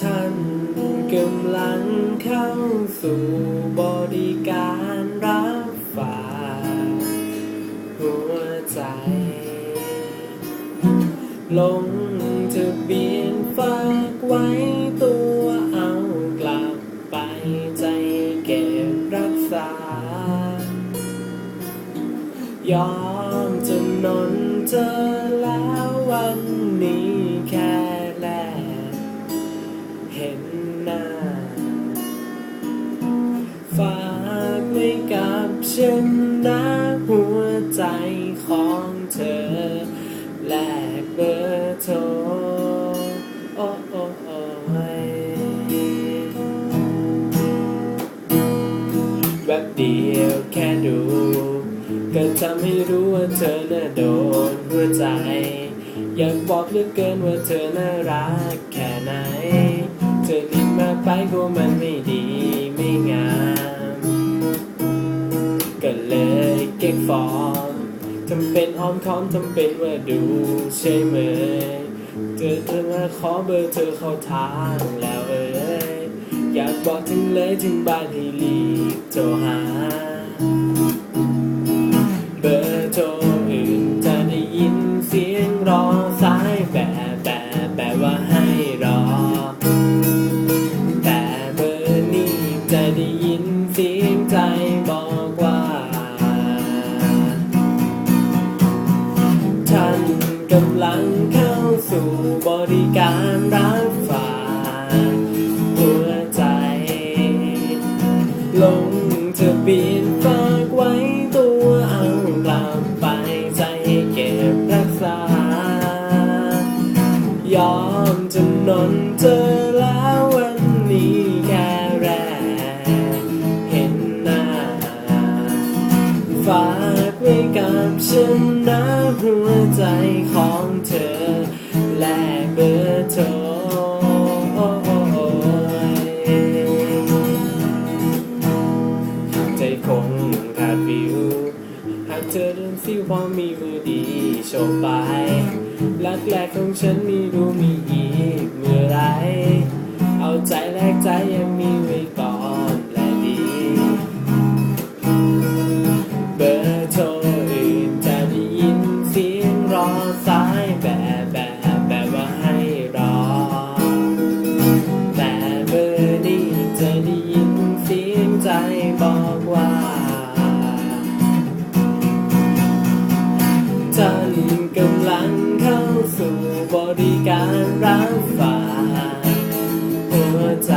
ท่านกำลังเข้าสู่บริการรับฝากหัวใจ ลงทะเบียนฝากไว้ตัวเอากลับไปใจเก็บรักษา ยอมจำนนเจอ ฉันนะหัวใจของเธอ แลกเบอร์โทรโอ้โอ้โอ้ยแวบเดียวแค่ดู ก็ทำให้รู้ว่าเธอน่ะโดนหัวใจ อยากบอกเหลือเกินว่าเธอน่ารักแค่ไหน เลยเก็กฟอร์มทำเป็นอ้อมค้อมทำเป็นว่าดูใช่ไหมเธอเธอมาขอเบอร์เธอเข้าทางแล้วเอ้ยอยากบอกถึงเลยถึงบ้านให้รีบโทรหา เบอร์โทรอื่นจะได้ยินเสียงรอสายแบบแบบแบบว่าให้รอ แต่เบอร์นี้จะได้ยินเสียงใจ กำลังเข้าสู่บริการรับฝากหัวใจ ลงทะเบียนฝากไว้ตัวเอากลับไปใจใเก็บรักษา ยอมจำนนเจอแล้ววันนี้แค่แรกเห็นหน้าฝาก ไว้กับฉันนะหัวใจของเธอ และเบอร์โทรใจคงขาดวิว หากเธอเดินซิวพอมีมือดีโชว์ไปรักแรกของฉันมีรู้มีอีกเมื่อไร เอาใจแลกใจยังมีไว้ก่อน ยินเสียงใจบอกว่าท่านกำลังเข้าสู่บริการรับฝากหัวใจ